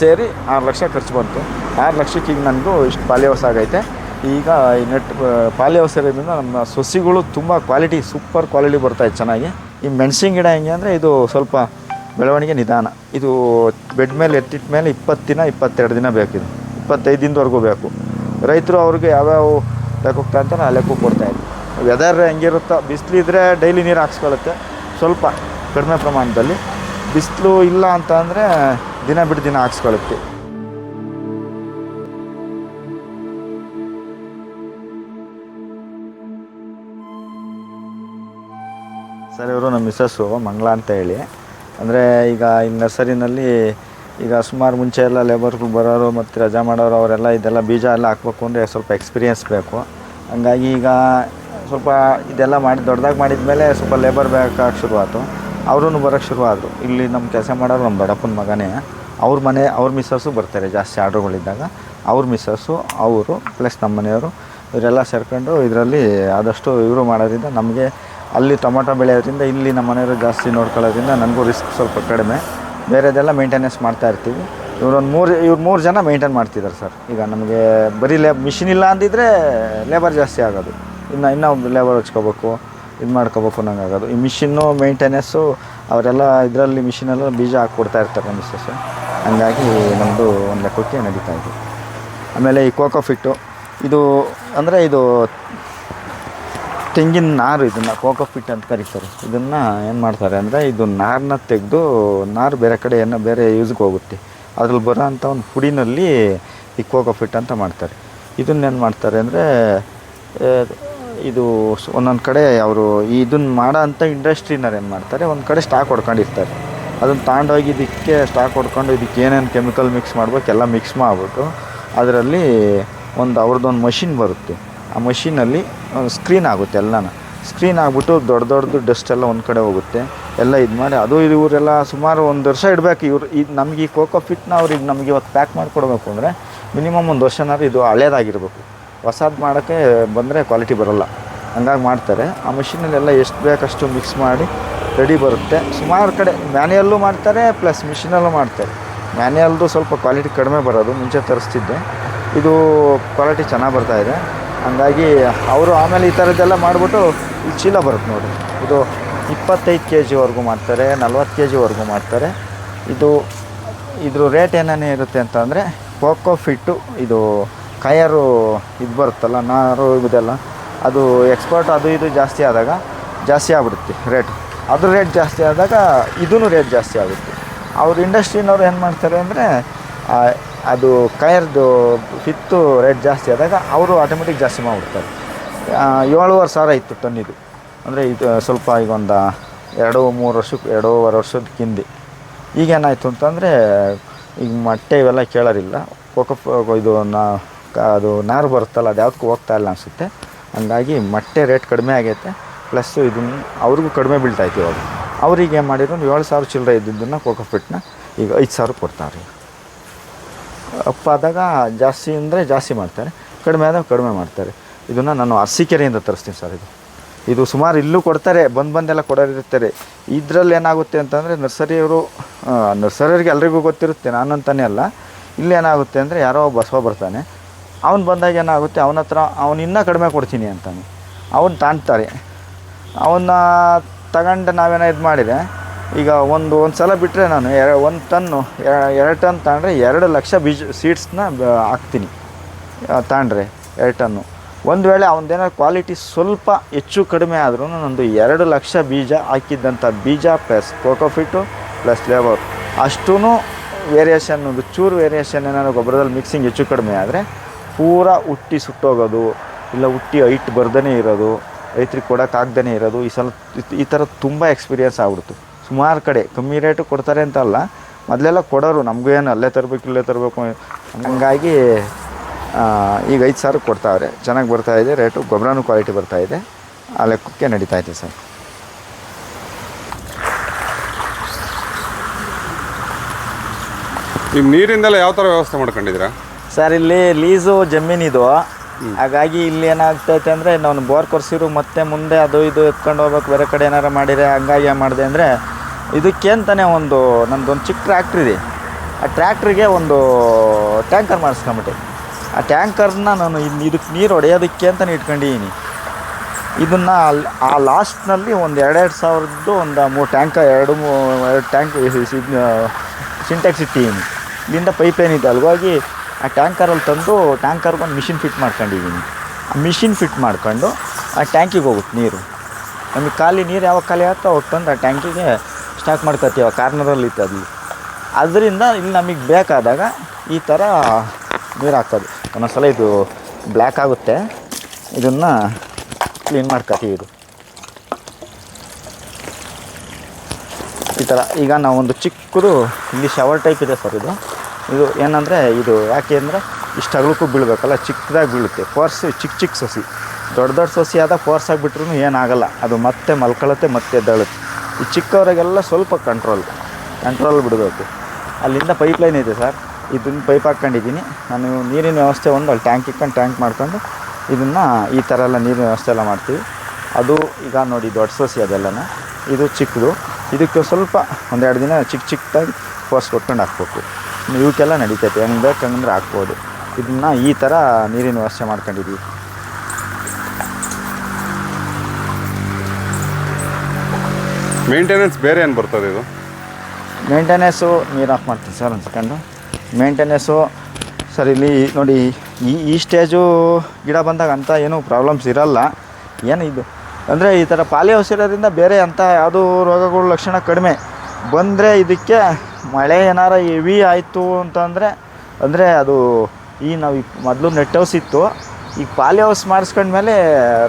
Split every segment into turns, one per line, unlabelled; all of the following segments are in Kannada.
ಸೇರಿ ಆರು ಲಕ್ಷ ಖರ್ಚು ಬಂತು. ಆರು ಲಕ್ಷಕ್ಕೆ ಈಗ ನನಗೂ ಇಷ್ಟು ಪಾಲ್ಯವಸ ಆಗೈತೆ. ಈಗ ಈ ನೆಟ್ ಪಾಲಿ ಹೌಸ್ ಇರೋದ್ರಿಂದ ನಮ್ಮ ಸೊಸಿಗಳು ತುಂಬ ಕ್ವಾಲಿಟಿ, ಸೂಪರ್ ಕ್ವಾಲಿಟಿ ಬರ್ತಾಯಿದೆ ಚೆನ್ನಾಗಿ. ಈ ಮೆಣಸಿನ ಗಿಡ ಹೆಂಗೆ ಅಂದರೆ ಇದು ಸ್ವಲ್ಪ ಬೆಳವಣಿಗೆ ನಿಧಾನ. ಇದು ಬೆಡ್ ಮೇಲೆ ಎತ್ತಿಟ್ಟ ಮೇಲೆ ಇಪ್ಪತ್ತು ದಿನ, ಇಪ್ಪತ್ತೆರಡು ದಿನ ಬೇಕಿದು. ಇಪ್ಪತ್ತೈದು ದಿನದವರೆಗೂ ಬೇಕು. ರೈತರು ಅವ್ರಿಗೆ ಯಾವ್ಯಾವ ಲೆಕ್ಕಕ್ಕೆ ಅಂತ ನಾನು ಲೆಕ್ಕಕ್ಕೆ ಕೊಡ್ತಾಯಿದ್ದೆ ವೆದರ್ ಹೆಂಗಿರುತ್ತೋ ಬಿಸಿಲಿದ್ರೆ ಡೈಲಿ ನೀರು ಹಾಕ್ಸ್ಕೊಳ್ಳುತ್ತೆ. ಸ್ವಲ್ಪ ಕಡಿಮೆ ಪ್ರಮಾಣದಲ್ಲಿ. ಬಿಸಿಲು ಇಲ್ಲ ಅಂತ ಅಂದರೆ ದಿನ ಬಿಟ್ಟು ದಿನ ಹಾಕ್ಸ್ಕೊಳ್ಳುತ್ತೆ. ಸರ್, ಇವರು ನಮ್ಮ ಮಿಸ್ಸಸ್ಸು, ಮಂಗಳ ಅಂತ ಹೇಳಿ. ಅಂದರೆ ಈಗ ಈ ನರ್ಸರಿನಲ್ಲಿ ಈಗ ಸುಮಾರು ಮುಂಚೆ ಎಲ್ಲ ಲೇಬರ್ಗಳು ಬರೋರು ಮತ್ತು ರಜಾ ಮಾಡೋರು ಅವರೆಲ್ಲ ಇದೆಲ್ಲ ಬೀಜ ಎಲ್ಲ ಹಾಕ್ಬೇಕು ಅಂದರೆ ಸ್ವಲ್ಪ ಎಕ್ಸ್ಪೀರಿಯೆನ್ಸ್ ಬೇಕು. ಹಂಗಾಗಿ ಈಗ ಸ್ವಲ್ಪ ಇದೆಲ್ಲ ಮಾಡಿ ದೊಡ್ಡದಾಗಿ ಮಾಡಿದ ಮೇಲೆ ಸ್ವಲ್ಪ ಲೇಬರ್ ಬೇಕಾಗಿ ಶುರುವಾಯಿತು ಅವರೂ ಬರೋಕ್ಕೆ ಶುರುವಾದರು. ಇಲ್ಲಿ ನಮ್ಮ ಕೆಲಸ ಮಾಡೋರು ನಮ್ಮ ದೊಡ್ಡಪ್ಪನ ಮಗನೇ. ಅವ್ರ ಮನೆ, ಅವ್ರ ಮಿಸ್ಸಸ್ಸು ಬರ್ತಾರೆ ಜಾಸ್ತಿ ಆರ್ಡ್ರುಗಳಿದ್ದಾಗ. ಅವ್ರ ಮಿಸ್ಸಸ್ಸು, ಅವರು, ಪ್ಲಸ್ ನಮ್ಮ ಮನೆಯವರು, ಇವರೆಲ್ಲ ಸೇರ್ಕೊಂಡು ಇದರಲ್ಲಿ ಆದಷ್ಟು ಇವರು ಮಾಡೋದ್ರಿಂದ ನಮಗೆ ಅಲ್ಲಿ ಟೊಮೊಟೊ ಬೆಳೆಯೋದ್ರಿಂದ, ಇಲ್ಲಿ ನಮ್ಮ ಮನೆಯವರು ಜಾಸ್ತಿ ನೋಡ್ಕೊಳ್ಳೋದ್ರಿಂದ ನನಗೂ ರಿಸ್ಕ್ ಸ್ವಲ್ಪ ಕಡಿಮೆ. ಬೇರೆದೆಲ್ಲ ಮೇಂಟೆನೆನ್ಸ್ ಮಾಡ್ತಾ ಇರ್ತೀವಿ. ಇವರೊಂದು ಮೂರು, ಇವ್ರು ಮೂರು ಜನ ಮೇಂಟೈನ್ ಮಾಡ್ತಿದ್ದಾರೆ ಸರ್. ಈಗ ನಮಗೆ ಬರೀ ಲೇ ಮಿಷಿನ್ ಇಲ್ಲ ಅಂದಿದ್ದರೆ ಲೇಬರ್ ಜಾಸ್ತಿ ಆಗೋದು. ಇನ್ನು, ಇನ್ನೂ ಲೇಬರ್ ಹಚ್ಕೋಬೇಕು, ಇದು ಮಾಡ್ಕೋಬೇಕು ನಂಗೆ ಆಗೋದು ಈ ಮಿಷಿನ್ನು ಮೇಂಟೆನೆನ್ಸು ಅವರೆಲ್ಲ ಇದರಲ್ಲಿ ಮಿಷಿನೆಲ್ಲ ಬೀಜ ಹಾಕ್ಕೊಡ್ತಾ ಇರ್ತಾರೆ ಮಿಸ್ಸಸ್ಸು. ಹಂಗಾಗಿ ನಮ್ಮದು ಒಂದು ಲೆಕ್ಕಕ್ಕೆ ನಡೀತಾ ಇದೆ. ಆಮೇಲೆ ಈ ಕೋಕೋ ಫಿಟ್ಟು, ಇದು ಅಂದರೆ ಇದು ತೆಂಗಿನ ನಾರು ಇದನ್ನು, ಕೋಕೋ ಫಿಟ್ ಅಂತ ಕರೀತಾರೆ. ಇದನ್ನು ಏನು ಮಾಡ್ತಾರೆ ಅಂದರೆ ಇದು ನಾರನ್ನ ತೆಗೆದು ನಾರು ಬೇರೆ ಕಡೆ ಏನೋ ಬೇರೆ ಯೂಸ್ಗೆ ಹೋಗುತ್ತೆ. ಅದ್ರಲ್ಲಿ ಬರೋ ಅಂಥ ಒಂದು ಪುಡಿನಲ್ಲಿ ಈ ಕೋಕೋ ಫಿಟ್ ಅಂತ ಮಾಡ್ತಾರೆ. ಇದನ್ನೇನು ಮಾಡ್ತಾರೆ ಅಂದರೆ ಇದು ಒಂದೊಂದು ಕಡೆ ಅವರು ಇದನ್ನು ಮಾಡೋ ಅಂಥ ಇಂಡಸ್ಟ್ರಿನವ್ರು ಏನು ಮಾಡ್ತಾರೆ, ಒಂದು ಕಡೆ ಸ್ಟಾಕ್ ಹೊಡ್ಕೊಂಡಿರ್ತಾರೆ. ಅದನ್ನು ತಗೊಂಡೋಗಿ ಇದಕ್ಕೆ ಸ್ಟಾಕ್ ಹೊಡ್ಕೊಂಡು ಇದಕ್ಕೆ ಏನೇನು ಕೆಮಿಕಲ್ ಮಿಕ್ಸ್ ಮಾಡ್ಬೇಕು, ಎಲ್ಲ ಮಿಕ್ಸ್ ಮಾಡಿಬಿಟ್ಟು ಅದರಲ್ಲಿ ಒಂದು ಅವ್ರದ್ದೊಂದು ಮಷಿನ್ ಬರುತ್ತೆ. ಆ ಮಷೀನಲ್ಲಿ ಸ್ಕ್ರೀನ್ ಆಗುತ್ತೆ ಎಲ್ಲನ. ಸ್ಕ್ರೀನ್ ಆಗಿಬಿಟ್ಟು ದೊಡ್ಡ ದೊಡ್ಡದು ಡಸ್ಟ್ ಎಲ್ಲ ಒಂದು ಕಡೆ ಹೋಗುತ್ತೆ. ಎಲ್ಲ ಇದು ಮಾಡಿ, ಅದು ಇದು ಇವರೆಲ್ಲ ಸುಮಾರು ಒಂದು ವರ್ಷ ಇಡಬೇಕು. ಇವ್ರು ಇದು ನಮಗೆ ಈ ಕೋಕೋ ಫಿಟ್ನ ಅವ್ರಿಗೆ ನಮಗೆ ಇವತ್ತು ಪ್ಯಾಕ್ ಮಾಡಿಕೊಡ್ಬೇಕು ಅಂದರೆ ಮಿನಿಮಮ್ ಒಂದು ವರ್ಷನಾದ್ರು ಇದು ಹಳೇದಾಗಿರ್ಬೇಕು. ಹೊಸದು ಮಾಡೋಕ್ಕೆ ಬಂದರೆ ಕ್ವಾಲಿಟಿ ಬರೋಲ್ಲ. ಹಂಗಾಗಿ ಮಾಡ್ತಾರೆ. ಆ ಮಷಿನಲ್ಲೆಲ್ಲ ಎಷ್ಟು ಬೇಕಷ್ಟು ಮಿಕ್ಸ್ ಮಾಡಿ ರೆಡಿ ಬರುತ್ತೆ. ಸುಮಾರು ಕಡೆ ಮ್ಯಾನ್ಯಲ್ಲೂ ಮಾಡ್ತಾರೆ, ಪ್ಲಸ್ ಮಿಷಿನಲ್ಲೂ ಮಾಡ್ತಾರೆ. ಮ್ಯಾನ್ಯಲ್ದು ಸ್ವಲ್ಪ ಕ್ವಾಲಿಟಿ ಕಡಿಮೆ ಬರೋದು, ಮುಂಚೆ ತರಿಸ್ತಿದ್ದೆ. ಇದು ಕ್ವಾಲಿಟಿ ಚೆನ್ನಾಗಿ ಬರ್ತಾಯಿದೆ ಹಂಗಾಗಿ ಅವರು ಆಮೇಲೆ ಈ ಥರದ್ದೆಲ್ಲ ಮಾಡಿಬಿಟ್ಟು ಇಲ್ಲಿ ಚೀಲ ಬರುತ್ತೆ ನೋಡಿ. ಇದು ಇಪ್ಪತ್ತೈದು ಕೆ ಜಿವರೆಗೂ ಮಾಡ್ತಾರೆ, ನಲ್ವತ್ತು ಕೆ ಜಿವರೆಗೂ ಮಾಡ್ತಾರೆ. ಇದು, ಇದ್ರ ರೇಟ್ ಏನೇನು ಇರುತ್ತೆ ಅಂತಂದರೆ ಕೋಕೋ ಫಿಟ್ಟು, ಇದು ಕಯರು ಇದು ಬರುತ್ತಲ್ಲ, ನಾರು ಇದೆಲ್ಲ ಅದು ಎಕ್ಸ್ಪರ್ಟ್ ಅದು ಇದು ಜಾಸ್ತಿ ಆದಾಗ ಜಾಸ್ತಿ ಆಗ್ಬಿಡುತ್ತೆ ರೇಟ್. ಅದ್ರ ರೇಟ್ ಜಾಸ್ತಿ ಆದಾಗ ಇದೂ ರೇಟ್ ಜಾಸ್ತಿ ಆಗುತ್ತೆ. ಅವ್ರ ಇಂಡಸ್ಟ್ರಿನವ್ರು ಏನು ಮಾಡ್ತಾರೆ ಅಂದರೆ ಅದು ಕೈರ್ದು ಹಿತ್ತು ರೇಟ್ ಜಾಸ್ತಿ ಆದಾಗ ಅವರು ಆಟೋಮೆಟಿಕ್ ಜಾಸ್ತಿ ಮಾಡಿಬಿಡ್ತಾರೆ. ಏಳುವರೆ ಸಾವಿರ ಇತ್ತು ಟನ್ನಿದು ಅಂದರೆ ಇದು ಸ್ವಲ್ಪ ಈಗ ಒಂದು ಎರಡು, ಮೂರು ವರ್ಷಕ್ಕೆ ಎರಡೂವರೆ ವರ್ಷದ ಹಿಂದೆ. ಈಗೇನಾಯಿತು ಅಂತಂದರೆ, ಈಗ ಮೊಟ್ಟೆ ಇವೆಲ್ಲ ಕೇಳೋರಿಲ್ಲ. ಕೋಕೋ ಇದು ಅದು ನಾರು ಬರುತ್ತಲ್ಲ, ಅದು ಯಾವುದಕ್ಕೂ ಹೋಗ್ತಾ ಇಲ್ಲ ಅನಿಸುತ್ತೆ. ಹಂಗಾಗಿ ಮೊಟ್ಟೆ ರೇಟ್ ಕಡಿಮೆ ಆಗೈತೆ. ಪ್ಲಸ್ ಇದನ್ನು ಅವ್ರಿಗೂ ಕಡಿಮೆ ಬೀಳ್ತೈತೆ ಇವಾಗ. ಅವ್ರಿಗೆ ಏನು ಮಾಡಿದ್ರು ಏಳು ಸಾವಿರ ಚಿಲ್ಲರೆ ಇದ್ದಿದ್ದನ್ನು ಕೋಕೋ ಫಿಟ್ನ ಈಗ ಐದು ಸಾವಿರ ಕೊಡ್ತಾರೆ. ಅಪ್ಪ ಆದಾಗ ಜಾಸ್ತಿ ಅಂದರೆ ಜಾಸ್ತಿ ಮಾಡ್ತಾರೆ, ಕಡಿಮೆ ಆದಾಗ ಕಡಿಮೆ ಮಾಡ್ತಾರೆ. ಇದನ್ನು ನಾನು ಅರಸೀಕೆರೆಯಿಂದ ತರಿಸ್ತೀನಿ ಸರ್ ಇದು. ಇದು ಸುಮಾರು ಇಲ್ಲೂ ಕೊಡ್ತಾರೆ, ಬಂದು ಬಂದೆಲ್ಲ ಕೊಡೋರಿರ್ತಾರೆ. ಇದರಲ್ಲಿ ಏನಾಗುತ್ತೆ ಅಂತಂದರೆ ನರ್ಸರಿಯವರು ನರ್ಸರಿಯವ್ರಿಗೆ ಎಲ್ರಿಗೂ ಗೊತ್ತಿರುತ್ತೆ ನಾನು ನಾನಂತಾನೆ ಅಲ್ಲ. ಇಲ್ಲಿ ಏನಾಗುತ್ತೆ ಅಂದರೆ ಯಾರೋ ಬಸವ ಬರ್ತಾನೆ. ಅವ್ನು ಬಂದಾಗ ಏನಾಗುತ್ತೆ ಅವನ ಹತ್ರ ಅವ್ನು ಇನ್ನೂ ಕಡಿಮೆ ಕೊಡ್ತೀನಿ ಅಂತಾನೆ. ಅವ್ನು ತಾಣ್ತಾರೆ. ಅವನ್ನ ತಗೊಂಡು ನಾವೇನೋ ಇದು ಮಾಡಿದೆ. ಈಗ ಒಂದು ಒಂದು ಸಲ ಬಿಟ್ಟರೆ ನಾನು ಎರ ಒಂದು ಟನ್ನು ಎರಡು ಟನ್ ತಗೊಂಡ್ರೆ ಎರಡು ಲಕ್ಷ ಬೀಜ, ಸೀಡ್ಸ್ನ ಹಾಕ್ತೀನಿ. ತಗೊಂಡ್ರೆ ಎರಡು ಟನ್ನು. ಒಂದು ವೇಳೆ ಅವನದೇನಾದ್ರು ಕ್ವಾಲಿಟಿ ಸ್ವಲ್ಪ ಹೆಚ್ಚು ಕಡಿಮೆ ಆದ್ರೂ ನಂದು ಎರಡು ಲಕ್ಷ ಬೀಜ ಹಾಕಿದ್ದಂಥ ಬೀಜ ಪ್ಲಸ್ ಕೋಕೋಫಿಟ್ಟು ಪ್ಲಸ್ ಲೇಬರ್. ಅಷ್ಟೂ ವೇರಿಯೇಷನ್, ಒಂದು ಚೂರು ವೇರಿಯೇಷನ್ ಏನಾದ್ರು ಗೊಬ್ಬರದಲ್ಲಿ ಮಿಕ್ಸಿಂಗ್ ಹೆಚ್ಚು ಕಡಿಮೆ ಆದರೆ ಪೂರಾ ಹುಟ್ಟಿ ಸುಟ್ಟೋಗೋದು, ಇಲ್ಲ ಹುಟ್ಟಿ ಹೈಟ್ ಬರ್ದೇ ಇರೋದು ರೈತ್ರಿಗೆ ಕೊಡೋಕ್ಕಾಗ್ದೇ ಇರೋದು ಈ ಸಲ ಈ- ಥರ ತುಂಬ ಎಕ್ಸ್ಪೀರಿಯೆನ್ಸ್ ಆಗ್ಬಿಡ್ತು. ಸುಮಾರು ಕಡೆ ಕಮ್ಮಿ ರೇಟು ಕೊಡ್ತಾರೆ ಅಂತ ಅಲ್ಲ ಮೊದಲೆಲ್ಲ ಕೊಡೋರು ನಮಗೂ ಏನು ಅಲ್ಲೇ ತರಬೇಕು ಇಲ್ಲೇ ತರಬೇಕು ಹಂಗಾಗಿ ಈಗ ಐದು ಸಾವಿರ ಕೊಡ್ತಾವ್ರೆ. ಚೆನ್ನಾಗಿ ಬರ್ತಾಯಿದೆ ರೇಟು ಗೊಬ್ಬರನೂ ಕ್ವಾಲಿಟಿ ಬರ್ತಾಯಿದೆ ಆ ಲೆಕ್ಕಕ್ಕೆ ನಡೀತಾ ಇದೆ ಸರ್.
ಈಗ ನೀರಿಂದೆಲ್ಲ ಯಾವ ಥರ ವ್ಯವಸ್ಥೆ ಮಾಡ್ಕೊಂಡಿದ್ದೀರಾ?
ಸರ್ ಇಲ್ಲಿ ಲೀಸು ಜಮೀನಿದು. ಹಾಗಾಗಿ ಇಲ್ಲಿ ಏನಾಗ್ತೈತೆ ಅಂದರೆ ನಾನು ಬೋರ್ ಕೊರ್ಸಿರು, ಮತ್ತೆ ಮುಂದೆ ಅದು ಇದು ಎತ್ಕೊಂಡು ಹೋಗ್ಬೇಕು, ಬೇರೆ ಕಡೆ ಏನಾರು ಮಾಡಿದ್ರೆ ಹಂಗಾಗಿ ಏನು ಮಾಡಿದೆ ಅಂದರೆ ಇದಕ್ಕೇಂತಾನೆ ಒಂದು, ನಂದೊಂದು ಚಿಕ್ಕ ಟ್ರ್ಯಾಕ್ಟ್ರ್ ಇದೆ. ಆ ಟ್ರ್ಯಾಕ್ಟ್ರಿಗೆ ಒಂದು ಟ್ಯಾಂಕರ್ ಮಾಡಿಸ್ಕೊಂಬಿಟ್ಟೆ. ಆ ಟ್ಯಾಂಕರ್ನ ನಾನು ಇದಕ್ಕೆ ನೀರು ಹೊಡೆಯೋದಕ್ಕೆ ಅಂತಲೇ ಇಟ್ಕೊಂಡಿದ್ದೀನಿ ಇದನ್ನು ಅಲ್ಲಿ ಆ ಲಾಸ್ಟ್ನಲ್ಲಿ ಒಂದು ಎರಡೆರಡು ಸಾವಿರದ್ದು ಒಂದು ಮೂರು ಟ್ಯಾಂಕ ಎರಡು ಎರಡು ಟ್ಯಾಂಕ್ ಸಿಂಟ್ಯಾಕ್ಸ್ ಇಟ್ಟಿದ್ದೀನಿ ಇಲ್ಲಿಂದ ಪೈಪ್ ಏನಿದೆ ಅಲ್ವಾಗಿ ಆ ಟ್ಯಾಂಕರಲ್ಲಿ ತಂದು ಟ್ಯಾಂಕರ್ಗೆ ಒಂದು ಮಿಷಿನ್ ಫಿಟ್ ಮಾಡ್ಕೊಂಡಿದ್ದೀನಿ. ಆ ಮಿಷಿನ್ ಫಿಟ್ ಮಾಡ್ಕೊಂಡು ಆ ಟ್ಯಾಂಕಿಗೆ ಹೋಗುತ್ತೆ ನೀರು. ನಮಗೆ ಖಾಲಿ ನೀರು ಯಾವಾಗ ಖಾಲಿ ಆಗುತ್ತೋ ಅವಾಗ ತಂದು ಆ ಟ್ಯಾಂಕಿಗೆ ಸ್ಟಾಕ್ ಮಾಡ್ಕೊತೀವಿ, ಆ ಕಾರ್ನರಲ್ಲಿ ಅಲ್ಲಿ ಅದರಿಂದ ಇಲ್ಲಿ ನಮಗೆ ಬೇಕಾದಾಗ ಈ ಥರ ನೀರು ಹಾಕೋದು ಒಂದೊಂದ್ಸಲ ಇದು ಬ್ಲ್ಯಾಕ್ ಆಗುತ್ತೆ. ಇದನ್ನು ಕ್ಲೀನ್ ಮಾಡ್ಕೊತೀವಿ ಇದು. ಈ ಥರ ಈಗ ನಾವೊಂದು ಚಿಕ್ಕದು ಇಲ್ಲಿ ಶವರ್ ಟೈಪ್ ಇದೆ ಸರ್ ಇದು. ಇದು ಏನಂದರೆ, ಇದು ಯಾಕೆ ಅಂದರೆ ಇಷ್ಟು ಅಗಲಕ್ಕೂ ಬೀಳಬೇಕಲ್ಲ, ಚಿಕ್ಕದಾಗಿ ಬೀಳುತ್ತೆ. ಫೋರ್ಸ್ ಚಿಕ್ಕ ಚಿಕ್ಕ ಸೊಸಿ. ದೊಡ್ಡ ದೊಡ್ಡ ಸಸಿ ಆದ ಫೋರ್ಸ್ ಆಗಿಬಿಟ್ರೂ ಏನಾಗಲ್ಲ. ಅದು ಮತ್ತೆ ಮಲ್ಕೊಳ್ಳುತ್ತೆ ಮತ್ತೆ ದಳುತ್ತೆ. ಈ ಚಿಕ್ಕವರಿಗೆಲ್ಲ ಸ್ವಲ್ಪ ಕಂಟ್ರೋಲ್ ಕಂಟ್ರೋಲ್ ಬಿಡಬೇಕು. ಅಲ್ಲಿಂದ ಪೈಪ್ ಲೈನ್ ಇದೆ ಸರ್. ಇದನ್ನು ಪೈಪ್ ಹಾಕ್ಕೊಂಡಿದ್ದೀನಿ. ನಾನು ನೀರಿನ ವ್ಯವಸ್ಥೆ ಒಂದು, ಅಲ್ಲಿ ಟ್ಯಾಂಕ್ ಇಟ್ಕೊಂಡು ಟ್ಯಾಂಕ್ ಮಾಡ್ಕೊಂಡು ಇದನ್ನು ಈ ಥರ ಎಲ್ಲ ನೀರಿನ ವ್ಯವಸ್ಥೆ ಎಲ್ಲ ಮಾಡ್ತೀವಿ. ಅದು ಈಗ ನೋಡಿ ದೊಡ್ಡ ಸಸಿ ಅದೆಲ್ಲನ. ಇದು ಚಿಕ್ಕದು. ಇದಕ್ಕೆ ಸ್ವಲ್ಪ ಒಂದೆರಡು ದಿನ ಚಿಕ್ಕ ಚಿಕ್ಕದಾಗಿ ಫೋರ್ಸ್ ಕೊಟ್ಕೊಂಡು ಹಾಕ್ಬೇಕು. ಇವಕ್ಕೆಲ್ಲ ನಡೀತೈತೆ. ಹೆಂಗೆ ಬೇಕು ಹಂಗಂದ್ರೆ ಹಾಕ್ಬೋದು. ಇದನ್ನ ಈ ಥರ ನೀರಿನ ವ್ಯವಸ್ಥೆ ಮಾಡ್ಕೊಂಡಿದ್ದೀವಿ
ಮೇಂಟೆನೆನ್ಸ್ ಬೇರೆ ಏನು ಬರ್ತದೆ ಇದು?
ಮೇಂಟೆನೆನ್ಸು ನೀರು ಆಫ್ ಮಾಡ್ತೀನಿ ಸರ್ ಒಂದು ಸೆಕೆಂಡು ಮೇಂಟೆನೆನ್ಸು ಸರ್ ಇಲ್ಲಿ ನೋಡಿ ಈ ಈ ಸ್ಟೇಜು ಗಿಡ ಬಂದಾಗ ಅಂತ ಏನೂ ಪ್ರಾಬ್ಲಮ್ಸ್ ಇರಲ್ಲ. ಏನು ಇದು? ಅಂದರೆ ಈ ಥರ ಪಾಲಿ ಹೌಸ್ ಇರೋದ್ರಿಂದ ಬೇರೆ ಅಂಥ ಯಾವುದೂ ರೋಗಗಳ ಲಕ್ಷಣ ಕಡಿಮೆ. ಬಂದರೆ ಇದಕ್ಕೆ ಮಳೆ ಏನಾರ ಹೆವಿ ಆಯಿತು ಅಂತಂದರೆ, ಅಂದರೆ ಅದು ಈ ನಾವು ಈ ಮೊದಲು ನೆಟ್ ಹೌಸ್ ಇತ್ತು, ಈಗ ಪಾಲಿ ಹೌಸ್ ಮಾಡಿಸ್ಕೊಂಡ್ಮೇಲೆ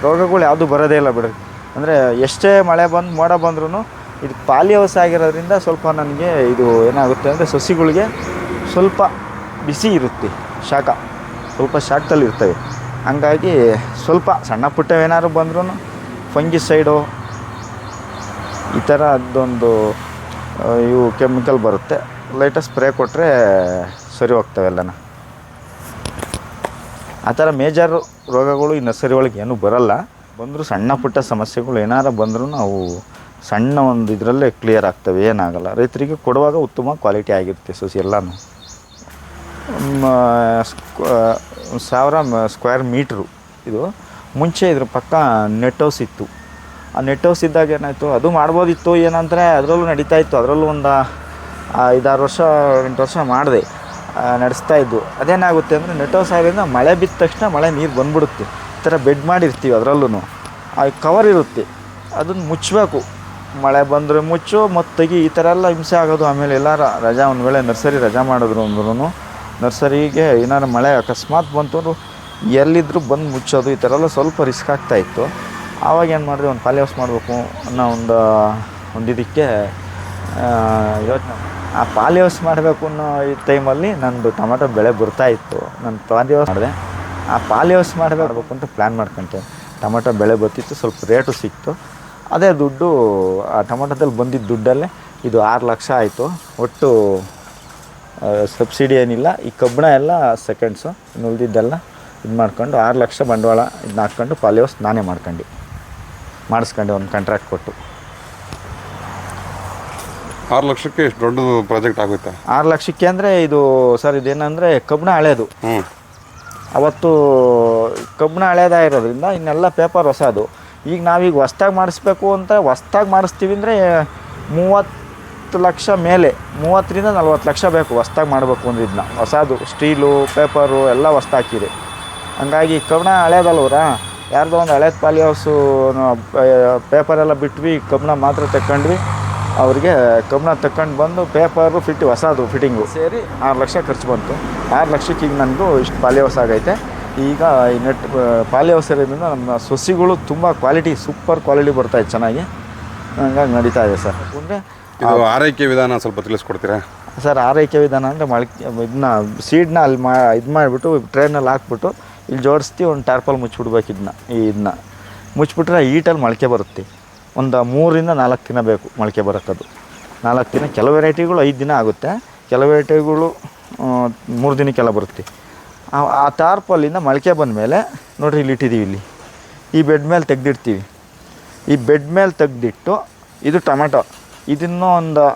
ರೋಗಗಳು ಯಾವುದು ಬರೋದೇ ಇಲ್ಲ ಬಿಡ್ರಿ. ಅಂದರೆ ಎಷ್ಟೇ ಮಳೆ ಬಂದು, ಮೋಡ ಬಂದ್ರೂ ಇದು ಪಾಲಿ ಹೌಸ್ ಆಗಿರೋದ್ರಿಂದ ಸ್ವಲ್ಪ ನನಗೆ ಇದು ಏನಾಗುತ್ತೆ ಅಂದರೆ ಸಸಿಗಳಿಗೆ ಸ್ವಲ್ಪ ಬಿಸಿ ಇರುತ್ತೆ, ಶಾಖ. ಸ್ವಲ್ಪ ಶಾಖದಲ್ಲಿ ಇರ್ತವೆ. ಹಂಗಾಗಿ ಸ್ವಲ್ಪ ಸಣ್ಣ ಪುಟ್ಟವೇನಾದ್ರು ಬಂದ್ರೂ ಫಂಗಿಸೈಡು, ಈ ಅದೊಂದು ಇವು ಕೆಮಿಕಲ್ ಬರುತ್ತೆ. ಲೈಟಾಗಿ ಸ್ಪ್ರೇ ಕೊಟ್ಟರೆ ಸರಿ ಹೋಗ್ತವೆ ಎಲ್ಲನ. ಆ ಥರ ಮೇಜರ್ ರೋಗಗಳು ಈ ನರ್ಸರಿ ಒಳಗೆ ಏನೂ ಬರಲ್ಲ. ಬಂದರೂ ಸಣ್ಣ ಪುಟ್ಟ ಸಮಸ್ಯೆಗಳು ಏನಾರ ಬಂದರೂ ನಾವು ಸಣ್ಣ ಒಂದು ಇದರಲ್ಲೇ ಕ್ಲಿಯರ್ ಆಗ್ತವೆ, ಏನಾಗಲ್ಲ. ರೈತರಿಗೆ ಕೊಡುವಾಗ ಉತ್ತಮ ಕ್ವಾಲಿಟಿ ಆಗಿರುತ್ತೆ ಸೊಸಿ ಎಲ್ಲನೂ. ಸಾವಿರ ಸ್ಕ್ವೇರ್ ಮೀಟ್ರು ಇದು. ಮುಂಚೆ ಇದ್ರ ಪಕ್ಕ ನೆಟ್ ಇತ್ತು. ಆ ನೆಟ್ ಹೌಸ್ ಇದ್ದಾಗ ಏನಾಯಿತು? ಅದು ಮಾಡ್ಬೋದಿತ್ತು, ಏನಂದರೆ ಅದರಲ್ಲೂ ನಡೀತಾ ಇತ್ತು. ಅದರಲ್ಲೂ ಒಂದು ಐದಾರು ವರ್ಷ, ಎಂಟು ವರ್ಷ ಮಾಡಿದೆ. ನಡೆಸ್ತಾ ಇದ್ದು. ಅದೇನಾಗುತ್ತೆ ಅಂದರೆ ನೆಟ್ ಹೌಸ್ ಆಗೋದ್ರಿಂದ ಮಳೆ ಬಿದ್ದ ತಕ್ಷಣ ಮಳೆ ನೀರು ಬಂದ್ಬಿಡುತ್ತೆ. ಈ ಥರ ಬೆಡ್ ಮಾಡಿರ್ತೀವಿ ಅದರಲ್ಲೂ ಆ ಕವರ್ ಇರುತ್ತೆ. ಅದನ್ನು ಮುಚ್ಚಬೇಕು ಮಳೆ ಬಂದರೆ ಮುಚ್ಚು, ಮತ್ತು ತೆಗಿ ಈ ಥರ ಎಲ್ಲ ಹಿಂಸೆ ಆಗೋದು. ಆಮೇಲೆ ಎಲ್ಲ ರಜಾ ಒಂದು ವೇಳೆ ನರ್ಸರಿ ರಜಾ ಮಾಡಿದ್ರು ಅಂದ್ರೂ ನರ್ಸರಿಗೆ ಏನಾರು ಮಳೆ ಅಕಸ್ಮಾತ್ ಬಂತು ಎಲ್ಲಿದ್ದರೂ ಬಂದು ಮುಚ್ಚೋದು. ಈ ಥರ ಎಲ್ಲ ಸ್ವಲ್ಪ ರಿಸ್ಕ್ ಆಗ್ತಾ ಇತ್ತು. ಆವಾಗ ಏನು ಮಾಡಿದೆ, ಒಂದು ಪಾಲಿ ಹೌಸ್ ಮಾಡಬೇಕು ಅನ್ನೋ ಒಂದು ಒಂದು ಇದಕ್ಕೆ ಯೋಚನೆ ಆ ಪಾಲಿ ಹೌಸ್ ಮಾಡಬೇಕು ಅನ್ನೋ ಈ ಟೈಮಲ್ಲಿ ನಂದು ಟೊಮೆಟೊ ಬೆಳೆ ಬರ್ತಾ ಇತ್ತು. ನಾನು ಪಾಲಿ ಹೌಸ್ ಮಾಡಿದೆ. ಆ ಪಾಲಿ ಹೌಸ್ ಮಾಡಬೇಕು ಅಂತ ಪ್ಲ್ಯಾನ್ ಮಾಡ್ಕೊಂಡೆ. ಟೊಮೆಟೊ ಬೆಳೆ ಬರ್ತಿತ್ತು, ಸ್ವಲ್ಪ ರೇಟು ಸಿಕ್ತು. ಅದೇ ದುಡ್ಡು, ಆ ಟೊಮೆಟೊದಲ್ಲಿ ಬಂದಿದ್ದ ದುಡ್ಡಲ್ಲೇ ಇದು ಆರು ಲಕ್ಷ ಆಯಿತು. ಒಟ್ಟು ಸಬ್ಸಿಡಿ ಏನಿಲ್ಲ. ಈ ಕಬ್ಬಣ ಎಲ್ಲ ಸೆಕೆಂಡ್ಸು ಇನ್ನು ಉಳಿದಿದ್ದೆಲ್ಲ ಇದು ಮಾಡ್ಕೊಂಡು ಆರು ಲಕ್ಷ ಬಂಡವಾಳ ಇದನ್ನ ಹಾಕ್ಕೊಂಡು ಪಾಲಿ ಹೌಸ್ ನಾನೇ ಮಾಡ್ಕೊಂಡು. ಮಾಡಿಸ್ಕೊಂಡೆ ಒಂದು ಕಾಂಟ್ರಾಕ್ಟ್ ಕೊಟ್ಟು.
ಆರು ಲಕ್ಷಕ್ಕೆ ಎಷ್ಟು ದೊಡ್ಡ ಪ್ರಾಜೆಕ್ಟ್ ಆಗುತ್ತೆ?
ಆರು ಲಕ್ಷಕ್ಕೆ ಅಂದರೆ ಇದು ಸರ್ ಇದೇನಂದರೆ ಕಬ್ಬಣ ಹಳೇದು.
ಹ್ಞೂ
ಅವತ್ತು ಕಬ್ಬಣ ಹಳೇದಾಗಿರೋದ್ರಿಂದ ಇನ್ನೆಲ್ಲ ಪೇಪರ್ ಹೊಸದು. ಈಗ ನಾವೀಗ ಹೊಸ್ದಾಗಿ ಮಾಡಿಸ್ಬೇಕು ಅಂತ ಹೊಸ್ದಾಗಿ ಮಾಡಿಸ್ತೀವಿ ಅಂದರೆ ಮೂವತ್ತು ಲಕ್ಷ ಮೇಲೆ ಮೂವತ್ತರಿಂದ ನಲ್ವತ್ತು ಲಕ್ಷ ಬೇಕು ಹೊಸ್ದಾಗಿ ಮಾಡಬೇಕು ಅಂದ್ರೆ ಇದನ್ನ ಹೊಸದು ಸ್ಟೀಲು ಪೇಪರು ಎಲ್ಲ ಹೊಸ್ದಾಕಿದೆ. ಹಂಗಾಗಿ ಕಬ್ಬಣ ಹಳೇದಲ್ವರ ಯಾರ್ದೋ ಒಂದು ಹಳೇದು ಪಾಲಿ ಹೌಸು ಪೇಪರೆಲ್ಲ ಬಿಟ್ವಿ ಕಬ್ಬಣ ಮಾತ್ರ ತಗೊಂಡ್ವಿ ಅವ್ರಿಗೆ ಕಬ್ಬಣ ತಗೊಂಡು ಬಂದು ಪೇಪರು ಫಿಟ್ ಹೊಸದು ಫಿಟ್ಟಿಂಗು ಸೇರಿ? ಆರು ಲಕ್ಷ ಖರ್ಚು ಬಂತು. ಆರು ಲಕ್ಷಕ್ಕೆ ಈಗ ನನಗೂ ಇಷ್ಟು ಪಾಲಿ ಹೌಸ್ ಆಗೈತೆ. ಈಗ ಈ ನೆಟ್ ಪಾಲಿ ಹೌಸ್ ಇರೋದ್ರಿಂದ ನಮ್ಮ ಸೊಸಿಗಳು ತುಂಬ ಕ್ವಾಲಿಟಿ ಸೂಪರ್ ಕ್ವಾಲಿಟಿ ಬರ್ತಾಯಿದೆ ಚೆನ್ನಾಗಿ. ಹಂಗಾಗಿ ನಡೀತಾ ಇದೆ ಸರ್. ಅಂದರೆ
ಇದು ಆರೈಕೆ ವಿಧಾನ ಸ್ವಲ್ಪ ತಿಳಿಸ್ಕೊಡ್ತೀರಾ?
ಸರ್ ಆರೈಕೆ ವಿಧಾನ ಅಂದರೆ ಮೊಳಕೆ ಇದನ್ನ ಸೀಡ್ನ ಅಲ್ಲಿ ಮಾ ಇದು ಮಾಡಿಬಿಟ್ಟು ಟ್ರೈನಲ್ಲಿ ಹಾಕ್ಬಿಟ್ಟು ಇಲ್ಲಿ ಜೋಡಿಸ್ತೀವಿ, ಒಂದು ಟಾರ್ಪಲ್ ಮುಚ್ಚಿಬಿಡ್ಬೇಕು ಇದನ್ನ, ಈ ಇದನ್ನ. ಮುಚ್ಚಿಬಿಟ್ರೆ ಈಟಲ್ಲಿ ಮೊಳಕೆ ಬರುತ್ತೆ. ಒಂದು ಮೂರರಿಂದ ನಾಲ್ಕು ದಿನ ಬೇಕು ಮೊಳಕೆ ಬರೋಕ್ಕದು. ನಾಲ್ಕು ದಿನ, ಕೆಲವು ವೆರೈಟಿಗಳು ಐದು ದಿನ ಆಗುತ್ತೆ. ಕೆಲವು ವೆರೈಟಿಗಳು ಮೂರು ದಿನಕ್ಕೆಲ್ಲ ಬರುತ್ತೆ. ಆ- ಆ ಟಾರ್ಪಲ್ಲಿಂದ ಮೊಳಕೆ ಬಂದಮೇಲೆ, ನೋಡಿರಿ ಇಲ್ಲಿ ಇಟ್ಟಿದ್ದೀವಿ ಇಲ್ಲಿ. ಈ ಬೆಡ್ ಮೇಲೆ ತೆಗೆದಿಡ್ತೀವಿ. ಈ ಬೆಡ್ ಮೇಲೆ ತೆಗೆದಿಟ್ಟು, ಇದು ಟೊಮೆಟೊ. ಇದನ್ನು ಒಂದು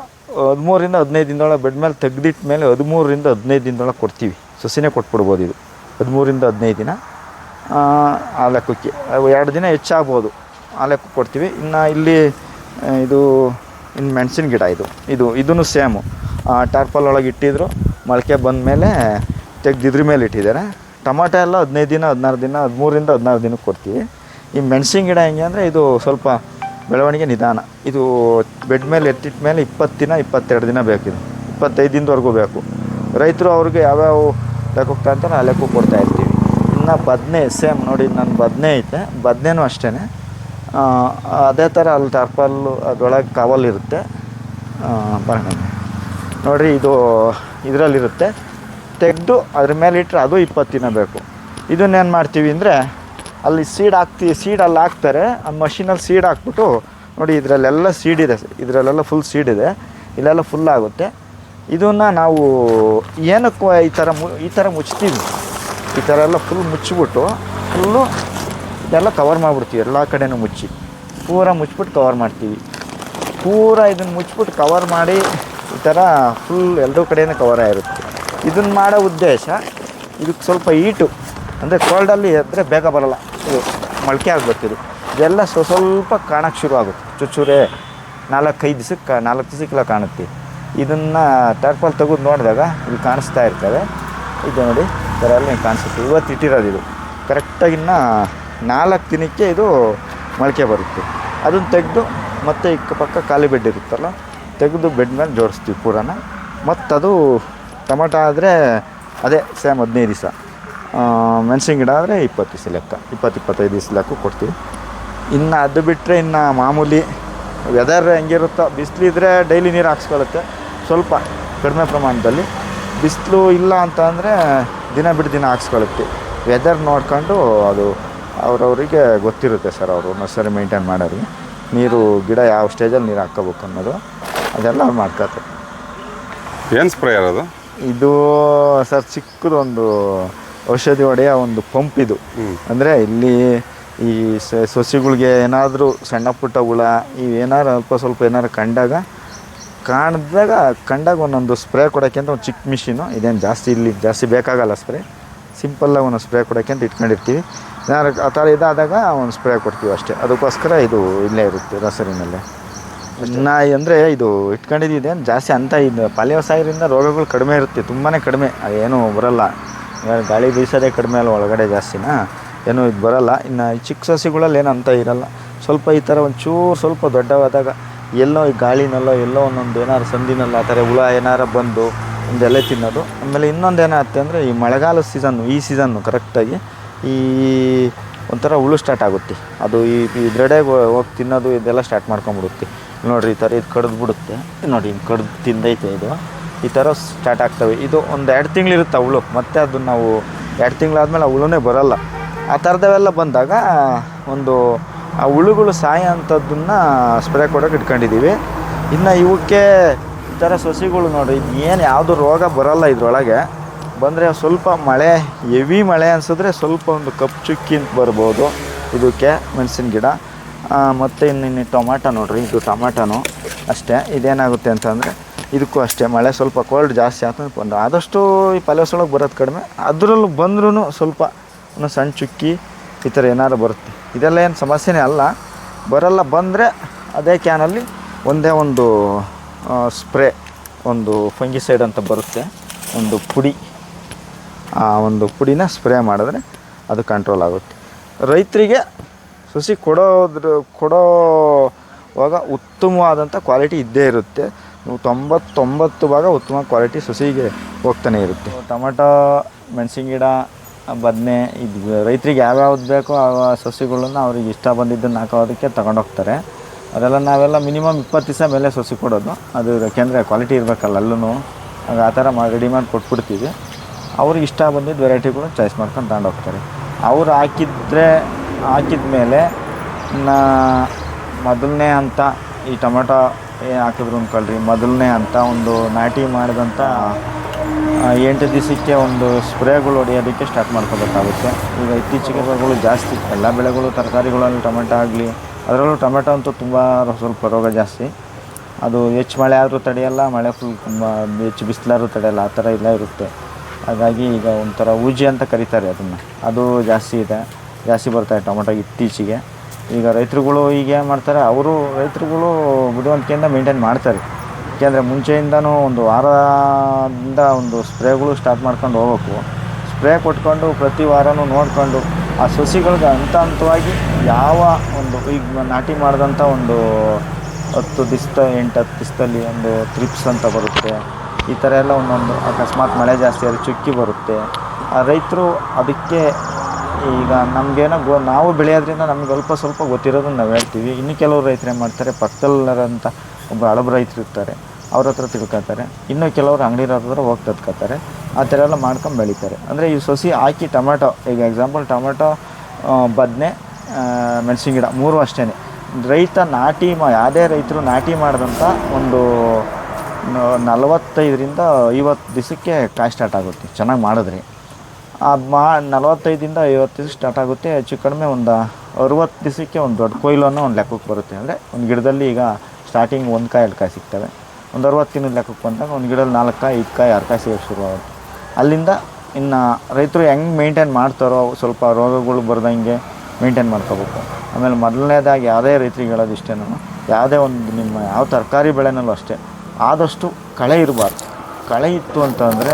ಹದಿಮೂರಿಂದ ಹದಿನೈದು ದಿನದೊಳಗೆ ಬೆಡ್ ಮೇಲೆ ತೆಗ್ದಿಟ್ಟ ಮೇಲೆ ಹದಿಮೂರರಿಂದ ಹದಿನೈದು ದಿನದೊಳಗೆ ಕೊಡ್ತೀವಿ. ಸಸಿನೇ ಕೊಟ್ಬಿಡ್ಬೋದು ಇದು. ಹದಿಮೂರಿಂದ ಹದಿನೈದು ದಿನ ಆ, ಎರಡು ದಿನ ಹೆಚ್ಚಾಗ್ಬೋದು. ಆ ಕೊಡ್ತೀವಿ. ಇನ್ನು ಇಲ್ಲಿ ಇದು ಇನ್ನು ಮೆಣಸಿನ ಗಿಡ ಇದು. ಇದು ಇದೂ ಸೇಮು. ಟಾರ್ಪಲ್ ಒಳಗೆ ಇಟ್ಟಿದ್ರು ಮೊಳಕೆ ಬಂದ ಮೇಲೆ ತೆಗ್ದು ಇದ್ರ ಮೇಲೆ ಇಟ್ಟಿದ್ದಾರೆ. ಟೊಮಾಟೊ ಎಲ್ಲ ಹದಿನೈದು ದಿನ ಹದಿನಾರು ದಿನ ಹದಿಮೂರಿಂದ ಹದಿನಾರು ದಿನಕ್ಕೆ ಕೊಡ್ತೀವಿ. ಈ ಮೆಣಸಿನ ಗಿಡ ಹೆಂಗೆ ಅಂದರೆ ಇದು ಸ್ವಲ್ಪ ಬೆಳವಣಿಗೆ ನಿಧಾನ. ಇದು ಬೆಡ್ ಮೇಲೆ ಎತ್ತಿಟ್ಟ ಮೇಲೆ ಇಪ್ಪತ್ತು ದಿನ ಇಪ್ಪತ್ತೆರಡು ದಿನ ಬೇಕಿದೆ ಇಪ್ಪತ್ತೈದು ದಿನದವರೆಗೂ ಬೇಕು. ರೈತರು ಅವ್ರಿಗೆ ಯಾವ್ಯಾವ ಲೆಕ್ಕಕ್ಕೆ ಅಂತ ಆ ಲೆಕ್ಕ ಕೊಡ್ತಾ ಇರ್ತೀವಿ ಇನ್ನು ಬದನೆ ಸೇಮ್ ನೋಡಿ ನನ್ನ ಬದನೆ ಐತೆ. ಬದನೇನೂ ಅಷ್ಟೇ ಅದೇ ಥರ ಅಲ್ಲಿ ಟರ್ಪಲ್ಲು ಅದರೊಳಗೆ ಕಾವಲ್ ಇರುತ್ತೆ. ಆ, ಬರೋಣ. ನೋಡಿರಿ ಇದು ಇದರಲ್ಲಿರುತ್ತೆ. ತೆಗೆದು ಅದ್ರ ಮೇಲೆ ಇಟ್ಟರೆ ಅದು ಇಪ್ಪತ್ತು ದಿನ ಬೇಕು. ಇದನ್ನೇನು ಮಾಡ್ತೀವಿ ಅಂದರೆ ಅಲ್ಲಿ ಸೀಡ್ ಹಾಕ್ತಿ ಸೀಡ್ ಅಲ್ಲಿ ಹಾಕ್ತಾರೆ. ಆ ಮಷಿನಲ್ಲಿ ಸೀಡ್ ಹಾಕ್ಬಿಟ್ಟು ನೋಡಿ ಇದರಲ್ಲೆಲ್ಲ ಸೀಡ್ ಇದೆ. ಇದರಲ್ಲೆಲ್ಲ ಫುಲ್ ಸೀಡ್ ಇದೆ. ಇಲ್ಲೆಲ್ಲ ಫುಲ್ ಆಗುತ್ತೆ. ಇದನ್ನು ನಾವು ಏನಕ್ಕೂ ಈ ಥರ ಮು, ಈ ಥರ ಮುಚ್ತೀವಿ. ಈ ಥರ ಎಲ್ಲ ಫುಲ್ ಮುಚ್ಚಿಬಿಟ್ಟು ಫುಲ್ಲು ಇದೆಲ್ಲ ಕವರ್ ಮಾಡಿಬಿಡ್ತೀವಿ, ಎಲ್ಲ ಕಡೆನೂ ಮುಚ್ಚಿ. ಪೂರ ಮುಚ್ಚಿಬಿಟ್ಟು ಕವರ್ ಮಾಡ್ತೀವಿ. ಪೂರ ಇದನ್ನು ಮುಚ್ಚಿಬಿಟ್ಟು ಕವರ್ ಮಾಡಿ, ಈ ಥರ ಫುಲ್ ಎಲ್ಲರೂ ಕಡೆಯೂ ಕವರ್ ಆಗಿರುತ್ತೆ. ಇದನ್ನು ಮಾಡೋ ಉದ್ದೇಶ ಇದಕ್ಕೆ ಸ್ವಲ್ಪ ಈಟು, ಅಂದರೆ ಕೋಲ್ಡಲ್ಲಿ ಎದ್ದರೆ ಬೇಗ ಬರಲ್ಲ. ಇದು ಮೊಳಕೆ ಇದು. ಇದೆಲ್ಲ ಸ್ವಸ್ವಲ್ಪ ಕಾಣೋಕ್ಕೆ ಶುರು ಆಗುತ್ತೆ ಚುಚ್ಚೂರೇ ನಾಲ್ಕೈದು ದಿವಸಕ್ಕೆ ನಾಲ್ಕು ದಿವಸಕ್ಕೆಲ್ಲ ಕಾಣುತ್ತೆ. ಇದನ್ನು ಟರ್ಪಲ್ ತೆಗೆದು ನೋಡಿದಾಗ ಇಲ್ಲಿ ಕಾಣಿಸ್ತಾ ಇರ್ತವೆ ಇದು ನೋಡಿ ಥರ ಎಲ್ಲ ಕಾಣಿಸುತ್ತೆ. ಇವತ್ತು ಇಟ್ಟಿರೋದು ಇದು. ಕರೆಕ್ಟಾಗಿ ಇನ್ನು ನಾಲ್ಕು ದಿನಕ್ಕೆ ಇದು ಮೊಳಕೆ ಬರುತ್ತೆ. ಅದನ್ನು ತೆಗೆದು ಮತ್ತೆ ಇಕ್ಕ ಪಕ್ಕ ಖಾಲಿ ಬೆಡ್ ಇರುತ್ತಲ್ಲ, ತೆಗೆದು ಬೆಡ್ ಮೇಲೆ ಜೋಡಿಸ್ತೀವಿ ಪೂರನ. ಮತ್ತದು ಟೊಮಟ ಆದರೆ ಅದೇ ಸೇಮ್ ಹದಿನೈದು ದಿವಸ. ಮೆಣಸಿನ ಗಿಡ ಆದರೆ ಇಪ್ಪತ್ತು ದಿವಸ ಲೆಕ್ಕ. ಇಪ್ಪತ್ತು, ಇಪ್ಪತ್ತೈದು ದಿವಸ ಲೆಕ್ಕ ಕೊಡ್ತೀವಿ. ಇನ್ನು ಅದು ಬಿಟ್ಟರೆ ಇನ್ನು ಮಾಮೂಲಿ ವೆದರ್ ಹೆಂಗಿರುತ್ತೋ, ಬಿಸಿಲಿದ್ರೆ ಡೈಲಿ ನೀರು ಹಾಕ್ಸ್ಕೊಳ್ಳುತ್ತೆ. ಸ್ವಲ್ಪ ಕಡಿಮೆ ಪ್ರಮಾಣದಲ್ಲಿ. ಬಿಸಿಲು ಇಲ್ಲ ಅಂತ ಅಂದರೆ ದಿನ ಬಿಟ್ಟು ದಿನ ಹಾಕ್ಸ್ಕೊಳ್ಳುತ್ತೆ ವೆದರ್ ನೋಡ್ಕೊಂಡು ಅದು ಅವರವರಿಗೆ ಗೊತ್ತಿರುತ್ತೆ ಸರ್ ಅವರು ನರ್ಸರಿ ಮೇಂಟೈನ್ ಮಾಡೋರಿಗೆ. ನೀರು ಗಿಡ ಯಾವ ಸ್ಟೇಜಲ್ಲಿ ನೀರು ಹಾಕ್ಕೋಬೇಕು ಅನ್ನೋದು. ಅದೆಲ್ಲ ಅವ್ರು ಮಾಡ್ಕೊತಾರೆ
ಏನು ಸ್ಪ್ರೇ ಅದು?
ಇದು ಸರ್ ಚಿಕ್ಕದೊಂದು ಔಷಧಿ ಹೊಡೆಯ ಒಂದು ಪಂಪ್ ಇದು. ಅಂದರೆ ಇಲ್ಲಿ ಈ ಸಸಿಗಳಿಗೆ ಏನಾದರೂ ಸಣ್ಣ ಪುಟ್ಟ ಹುಳ ಇವೇನಾರು ಅಲ್ಪ ಸ್ವಲ್ಪ ಏನಾರು ಕಂಡಾಗ ಕಾಣಿದಾಗ ಕಂಡಾಗ ಒಂದೊಂದು ಸ್ಪ್ರೇ ಕೊಡೋಕ್ಕೆ ಅಂತ ಒಂದು ಚಿಕ್ಕ ಮಿಷಿನು, ಇದೇನು ಜಾಸ್ತಿ ಇಲ್ಲಿ ಜಾಸ್ತಿ ಬೇಕಾಗಲ್ಲ ಸ್ಪ್ರೇ. ಸಿಂಪಲ್ಲಾಗಿ ಒಂದು ಸ್ಪ್ರೇ ಕೊಡೋಕ್ಕೆ ಅಂತ ಇಟ್ಕೊಂಡಿರ್ತೀವಿ. ಯಾರು ಆ ಥರ ಇದಾದಾಗ ಒಂದು ಸ್ಪ್ರೇ ಕೊಡ್ತೀವಿ ಅಷ್ಟೇ. ಅದಕ್ಕೋಸ್ಕರ ಇದು ಇಲ್ಲೇ ಇರುತ್ತೆ ರಸರಿನಲ್ಲೇ ನಾಯಿ ಅಂದರೆ ಇದು ಇಟ್ಕೊಂಡಿದ್ದಿದೆ ಜಾಸ್ತಿ ಅಂತ ಇದು ಪಲ್ಯವಸಾಯದಿಂದ ರೋಗಗಳು ಕಡಿಮೆ ಇರುತ್ತೆ ತುಂಬಾ ಕಡಿಮೆ. ಏನು ಬರಲ್ಲ. ಗಾಳಿ ಬೀಸೋದೇ ಕಡಿಮೆ ಅಲ್ಲ ಒಳಗಡೆ ಜಾಸ್ತಿನಾ? ಏನೂ ಇದು ಬರಲ್ಲ. ಇನ್ನು ಚಿಕ್ಕ ಸಸಿಗಳಲ್ಲಿ ಏನಂತ ಇರಲ್ಲ. ಸ್ವಲ್ಪ ಈ ಥರ ಒಂಚೂರು ಸ್ವಲ್ಪ ದೊಡ್ಡವಾದಾಗ ಎಲ್ಲೋ ಈ ಗಾಳಿನಲ್ಲೋ ಎಲ್ಲೋ ಒಂದೊಂದು ಏನಾದ್ರು ಸಂದಿನಲ್ಲ ಆ ಥರ ಹುಳ ಏನಾರು ಬಂದು ಒಂದು ಎಲೆ ತಿನ್ನೋದು. ಆಮೇಲೆ ಇನ್ನೊಂದು ಏನಾಗುತ್ತೆ ಅಂದರೆ ಈ ಮಳೆಗಾಲ ಸೀಸನ್ನು ಈ ಸೀಸನ್ನು ಕರೆಕ್ಟಾಗಿ ಈ ಒಂಥರ ಹುಳು ಸ್ಟಾರ್ಟ್ ಆಗುತ್ತೆ. ಅದು ಈ ಇದ್ರೆಡೆಗೆ ಹೋಗಿ ತಿನ್ನೋದು ಇದೆಲ್ಲ ಸ್ಟಾರ್ಟ್ ಮಾಡ್ಕೊಂಬಿಡುತ್ತೆ ನೋಡಿರಿ ಈ ಥರ ಇದು ಕಡ್ದು ಬಿಡುತ್ತೆ ನೋಡಿ ಹಿಂಗೆ ಕಡ್ದು ತಿಂದೈತೆ ಇದು. ಈ ಥರ ಸ್ಟಾರ್ಟ್ ಆಗ್ತವೆ. ಇದು ಒಂದು ಎರಡು ತಿಂಗಳಿರುತ್ತೆ ಹುಳು. ಮತ್ತೆ ಅದು ನಾವು ಎರಡು ತಿಂಗಳಾದ್ಮೇಲೆ ಆ ಹುಳುನೇ ಬರೋಲ್ಲ. ಆ ಥರದವೆಲ್ಲ ಬಂದಾಗ ಒಂದು ಆ ಹುಳುಗಳು ಸಾಯ ಅಂಥದ್ದನ್ನು ಸ್ಪ್ರೇ ಕೊಡೋಕೆ ಇಟ್ಕೊಂಡಿದ್ದೀವಿ ಇನ್ನು ಇವಕ್ಕೆ ಈ ಥರ ಸಸಿಗಳು ನೋಡಿ ಏನು ಯಾವುದು ರೋಗ ಬರಲ್ಲ ಇದ್ರೊಳಗೆ. ಬಂದರೆ ಸ್ವಲ್ಪ ಮಳೆ, ಹೆವಿ ಮಳೆ ಅನಿಸಿದ್ರೆ ಸ್ವಲ್ಪ ಒಂದು ಕಪ್ ಚುಕ್ಕಿ ಅಂತ ಬರ್ಬೋದು ಇದಕ್ಕೆ ಮೆಣಸಿನ ಗಿಡ. ಮತ್ತು ಇನ್ನು ಟೊಮಾಟೊ ನೋಡಿರಿ, ಇದು ಟೊಮಾಟೊನು ಅಷ್ಟೇ. ಇದೇನಾಗುತ್ತೆ ಅಂತಂದರೆ ಇದಕ್ಕೂ ಅಷ್ಟೇ. ಮಳೆ ಸ್ವಲ್ಪ ಕೋಲ್ಡ್ ಜಾಸ್ತಿ ಆಗ್ತದೆ ಬಂದು ಆದಷ್ಟು ಈ ಪಲ್ಯಸೊಳಗೆ ಬರೋದು ಕಡಿಮೆ. ಅದರಲ್ಲೂ ಬಂದ್ರೂ ಸ್ವಲ್ಪ ಒಂದು ಸಣ್ಣ ಚುಕ್ಕಿ ಈ ಥರ ಏನಾದ್ರು ಬರುತ್ತೆ. ಇದೆಲ್ಲ ಏನು ಸಮಸ್ಯೆನೇ ಅಲ್ಲ. ಬರಲ್ಲ ಬಂದರೆ ಅದೇ ಕ್ಯಾನಲ್ಲಿ ಒಂದೇ ಒಂದು ಸ್ಪ್ರೇ ಒಂದು ಫಂಗಿಸೈಡ್ ಅಂತ ಬರುತ್ತೆ. ಒಂದು ಪುಡಿ. ಆ ಒಂದು ಪುಡಿನ ಸ್ಪ್ರೇ ಮಾಡಿದ್ರೆ ಅದು ಕಂಟ್ರೋಲ್ ಆಗುತ್ತೆ. ರೈತರಿಗೆ ಸಸಿ ಕೊಡೋದ್ರ, ಕೊಡೋವಾಗ ಉತ್ತಮವಾದಂಥ ಕ್ವಾಲಿಟಿ ಇದ್ದೇ ಇರುತ್ತೆ. ತೊಂಬತ್ತೊಂಬತ್ತು ಭಾಗ ಉತ್ತಮ ಕ್ವಾಲಿಟಿ ಸಸಿಗೆ ಹೋಗ್ತಾನೆ ಇರುತ್ತೆ. ಟೊಮೆಟೊ, ಮೆಣಸಿನ ಗಿಡ ಬದನೆ, ಇದು ರೈತರಿಗೆ ಯಾವ್ಯಾವ್ದು ಬೇಕೋ ಆ ಸಸಿಗಳನ್ನು ಅವ್ರಿಗೆ ಇಷ್ಟ ಬಂದಿದ್ದನ್ನು ಹಾಕೋದಕ್ಕೆ ತಗೊಂಡೋಗ್ತಾರೆ ಅದೆಲ್ಲ ನಾವೆಲ್ಲ ಮಿನಿಮಮ್ ಇಪ್ಪತ್ತು ದಿವಸ ಮೇಲೆ ಸಸಿ ಕೊಡೋದು. ಅದು ಯಾಕೆಂದರೆ ಕ್ವಾಲಿಟಿ ಇರಬೇಕಲ್ಲ ಅಲ್ಲೂ ಆ ಥರ ಮಾ ರೆಡಿ ಮಾಡಿ ಕೊಟ್ಬಿಡ್ತೀವಿ. ಅವ್ರಿಗೆ ಇಷ್ಟ ಬಂದಿದ್ದು ವೆರೈಟಿಗಳು ಚಾಯ್ಸ್ ಮಾಡ್ಕೊಂಡು ತಗೊಂಡೋಗ್ತಾರೆ ಅವ್ರು ಹಾಕಿದ್ರೆ ಹಾಕಿದ ಮೇಲೆ ನಾ ಮೊದಲನೇ ಅಂತ ಈ ಟೊಮೆಟೊ ಏನು ಹಾಕಿದ್ರು ಅಂದ್ಕೊಳ್ರಿ ಮೊದಲನೇ ಅಂತ ಒಂದು ನಾಟಿ ಮಾಡಿದಂಥ ಎಂಟು ದಿವಸಕ್ಕೆ ಒಂದು ಸ್ಪ್ರೇಗಳು ಹೊಡೆಯೋದಕ್ಕೆ ಸ್ಟಾರ್ಟ್ ಮಾಡ್ಕೋಬೇಕಾಗುತ್ತೆ. ಈಗ ಇತ್ತೀಚೆಗೆ ಜಾಸ್ತಿ, ಎಲ್ಲ ಬೆಳೆಗಳು, ತರಕಾರಿಗಳಲ್ಲಿ ಟೊಮೆಟೊ ಆಗಲಿ, ಅದರಲ್ಲೂ ಟೊಮೆಟೊ ಅಂತೂ ತುಂಬ ಸ್ವಲ್ಪ ರೋಗ ಜಾಸ್ತಿ. ಅದು ಹೆಚ್ಚು ಮಳೆ ಆದರೂ ತಡೆಯಲ್ಲ, ಮಳೆ ಫುಲ್ ಹೆಚ್ಚು ಬಿಸಿಲಾದ್ರೂ ತಡೆಯಲ್ಲ, ಆ ಥರ ಎಲ್ಲ ಇರುತ್ತೆ. ಹಾಗಾಗಿ ಈಗ ಒಂಥರ ಊಜಿ ಅಂತ ಕರೀತಾರೆ ಅದನ್ನು. ಅದು ಜಾಸ್ತಿ ಇದೆ. ಜಾಸ್ತಿ ಬರ್ತಾಯಿದೆ ಟೊಮೆಟೊ ಇತ್ತೀಚೆಗೆ. ಈಗ ರೈತರುಗಳು ಈಗ ಏನು ಮಾಡ್ತಾರೆ, ಅವರು ರೈತರುಗಳು ಬುದ್ಧಿವಂತಿಕೆಯಿಂದ ಮೇಂಟೈನ್ ಮಾಡ್ತಾರೆ. ಯಾಕೆಂದರೆ ಮುಂಚೆಯಿಂದನೂ ಒಂದು ವಾರದಿಂದ ಒಂದು ಸ್ಪ್ರೇಗಳು ಸ್ಟಾರ್ಟ್ ಮಾಡ್ಕೊಂಡು ಹೋಗ್ಬೇಕು. ಸ್ಪ್ರೇ ಕೊಟ್ಕೊಂಡು ಪ್ರತಿ ವಾರನೂ ನೋಡಿಕೊಂಡು ಆ ಸಸಿಗಳಿಗೆ ಹಂತ ಹಂತವಾಗಿ ಯಾವ ಒಂದು ಈಗ ನಾಟಿ ಮಾಡಿದಂಥ ಒಂದು ಹತ್ತು ದಿಸ್ತ, ಎಂಟು ಹತ್ತು ದಿಸ್ತಲ್ಲಿ ಒಂದು ತ್ರಿಪ್ಸ್ ಅಂತ ಬರುತ್ತೆ. ಈ ಥರ ಎಲ್ಲ ಒಂದೊಂದು ಅಕಸ್ಮಾತ್ ಮಳೆ ಜಾಸ್ತಿ ಆದರೆ ಚುಕ್ಕಿ ಬರುತ್ತೆ. ಆ ರೈತರು ಅದಕ್ಕೆ ಈಗ ನಮಗೇನೋ ಗೊ ನಾವು ಬೆಳೆಯೋದ್ರಿಂದ ನಮ್ಗೆ ಅಲ್ಪ ಸ್ವಲ್ಪ ಗೊತ್ತಿರೋದನ್ನ ನಾವು ಹೇಳ್ತೀವಿ. ಇನ್ನು ಕೆಲವರು ರೈತರು ಏನು ಮಾಡ್ತಾರೆ ಪಕ್ಕದಲ್ಲಿರೋಂಥ ಒಬ್ಬ ಹಳಬ ರೈತರು ಇರ್ತಾರೆ, ಅವ್ರ ಹತ್ರ ತಿಳ್ಕೊತಾರೆ. ಇನ್ನು ಕೆಲವರು ಅಂಗಡಿ ಹತ್ರ ಹೋಗಿ ತತ್ಕೋತಾರೆ. ಆ ಥರ ಎಲ್ಲ ಮಾಡ್ಕೊಂಡು ಬೆಳಿತಾರೆ. ಅಂದರೆ ಈ ಸಸಿ ಹಾಕಿ ಟೊಮೆಟೊ, ಈಗ ಎಕ್ಸಾಂಪಲ್ ಟೊಮೆಟೊ ಬದನೆ ಮೆಣಸಿನ ಗಿಡ ಮೂರು ಅಷ್ಟೇ ರೈತ ನಾಟಿ ಮಾ ಯಾವುದೇ ರೈತರು ನಾಟಿ ಮಾಡಿದಂಥ ಒಂದು ನಲವತ್ತೈದರಿಂದ ಐವತ್ತು ದಿವಸಕ್ಕೆ ಕಾಯಿ ಸ್ಟಾರ್ಟ್ ಆಗುತ್ತೆ. ಚೆನ್ನಾಗಿ ಮಾಡಿದ್ರಿ. ಆ ಮಾ ನಲವತ್ತೈದಿಂದ ಐವತ್ತು ದಿವಸ ಸ್ಟಾರ್ಟ್ ಆಗುತ್ತೆ. ಹೆಚ್ಚು ಕಡಿಮೆ ಒಂದು ಅರುವತ್ತು ದಿವಸಕ್ಕೆ ಒಂದು ದೊಡ್ಡ ಕೊಯ್ಲು ಅನ್ನೋ ಒಂದು ಲೆಕ್ಕಕ್ಕೆ ಬರುತ್ತೆ. ಅಂದರೆ ಒಂದು ಗಿಡದಲ್ಲಿ ಈಗ ಸ್ಟಾರ್ಟಿಂಗ್ ಒಂದು ಕಾಯಿ, ಎರಡು ಕಾಯಿ ಸಿಗ್ತವೆ. ಒಂದು ಅರುವತ್ತು ದಿನದ ಲೆಕ್ಕಕ್ಕೆ ಬಂದಾಗ ಒಂದು ಗಿಡದಲ್ಲಿ ನಾಲ್ಕು ಕಾಯಿ, ಐದು ಕಾಯಿ, ಆರು ಕಾಯಿ ಸಿಗೋಕ್ಕೆ ಶುರುವಾಗುತ್ತೆ ಅಲ್ಲಿಂದ ಇನ್ನು ರೈತರು ಹೆಂಗೆ ಮೇಂಟೈನ್ ಮಾಡ್ತಾರೋ ಸ್ವಲ್ಪ ರೋಗಗಳು ಬರ್ದಂಗೆ ಮೇಂಟೈನ್ ಮಾಡ್ಕೋಬೇಕು. ಆಮೇಲೆ ಮೊದಲನೇದಾಗಿ ಯಾವುದೇ ರೈತರಿಗೆ ಹೇಳೋದು ಇಷ್ಟೇ ನಾನು ಯಾವುದೇ ಒಂದು ನಿಮ್ಮ ಯಾವ ತರಕಾರಿ ಬೆಳೆನಲ್ಲೂ ಅಷ್ಟೇ, ಆದಷ್ಟು ಕಳೆ ಇರಬಾರ್ದು. ಕಳೆ ಇತ್ತು ಅಂತಂದರೆ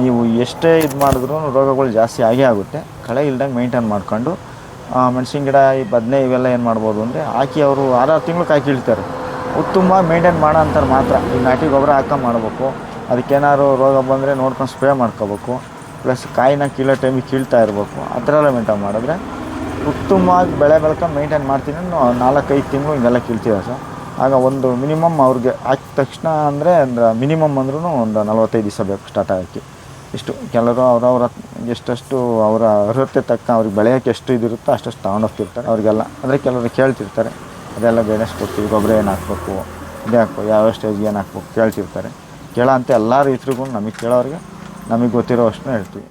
ನೀವು ಎಷ್ಟೇ ಇದು ಮಾಡಿದ್ರೂ ರೋಗಗಳು ಜಾಸ್ತಿ ಆಗೇ ಆಗುತ್ತೆ. ಕಳೆ ಇಲ್ದಂಗೆ ಮೇಂಟೈನ್ ಮಾಡ್ಕೊಂಡು ಮೆಣಸಿನ ಗಿಡ, ಈ ಬದನೆ ಇವೆಲ್ಲ ಏನು ಮಾಡ್ಬೋದು ಅಂದರೆ ಹಾಕಿ ಅವರು ಆರಾರು ತಿಂಗಳು ಕಾಯಿ ಕೀಳ್ತಾರೆ. ಉತ್ತಮ ಮೇಂಟೈನ್ ಮಾಡೋ ಅಂತಾರೆ ಮಾತ್ರ. ಈ ನಾಟಿ ಗೊಬ್ಬರ ಹಾಕೊಂಡು ಮಾಡಬೇಕು. ಅದಕ್ಕೇನಾದ್ರು ರೋಗ ಬಂದರೆ ನೋಡ್ಕೊಂಡು ಸ್ಪ್ರೇ ಮಾಡ್ಕೋಬೇಕು. ಪ್ಲಸ್ ಕಾಯಿನ ಕೀಳೋ ಟೈಮಿಗೆ ಕೀಳ್ತಾ ಇರಬೇಕು. ಆ ಥರ ಮೇಂಟೈನ್ ಮಾಡಿದ್ರೆ ಉತ್ತಮವಾಗಿ ಬೆಳೆ ಬೆಳ್ಕೊಂಡು ಮೇಂಟೈನ್ ಮಾಡ್ತೀನಿ ನಾಲ್ಕೈದು ತಿಂಗಳು ಹಿಂಗೆಲ್ಲ ಕೀಳ್ತೀವಿ ಸರ್. ಆಗ ಒಂದು ಮಿನಿಮಮ್ ಅವ್ರಿಗೆ ಹಾಕಿದ ತಕ್ಷಣ ಅಂದರೆ ಅಂದ್ರೆ ಮಿನಿಮಮ್ ಅಂದ್ರೂ ಒಂದು ನಲವತ್ತೈದು ದಿವಸ ಬೇಕು ಸ್ಟಾರ್ಟ್ ಆಗೋಕ್ಕೆ. ಇಷ್ಟು ಕೆಲವರು ಅವರವ್ರ ಎಷ್ಟಷ್ಟು ಅವರ ಅರ್ಹತೆ ತಕ್ಕ ಅವ್ರಿಗೆ ಬೆಳೆಯೋಕ್ಕೆ ಎಷ್ಟು ಇದಿರುತ್ತೋ ಅಷ್ಟಷ್ಟು ತೊಗೊಂಡೋಗ್ತಿರ್ತಾರೆ ಅವ್ರಿಗೆಲ್ಲ. ಅಂದರೆ ಕೆಲವರು ಕೇಳ್ತಿರ್ತಾರೆ, ಅದೆಲ್ಲ ಗೈಡೆನ್ಸ್ ಕೊಡ್ತೀವಿ, ಗೊಬ್ಬರ ಏನು ಹಾಕ್ಬೇಕು, ಇದೇ ಹಾಕ್ಬೇಕು, ಯಾವ ಸ್ಟೇಜ್ಗೆ ಏನು ಹಾಕ್ಬೇಕು? ಕೇಳ್ತಿರ್ತಾರೆ. ಕೇಳೋ ಅಂತ ಎಲ್ಲ ರೈತರಿಗೂ ನಮಗೆ ಕೇಳೋರಿಗೆ ನಮಗೆ ಗೊತ್ತಿರೋ ಅಷ್ಟನ್ನ ಹೇಳ್ತೀವಿ.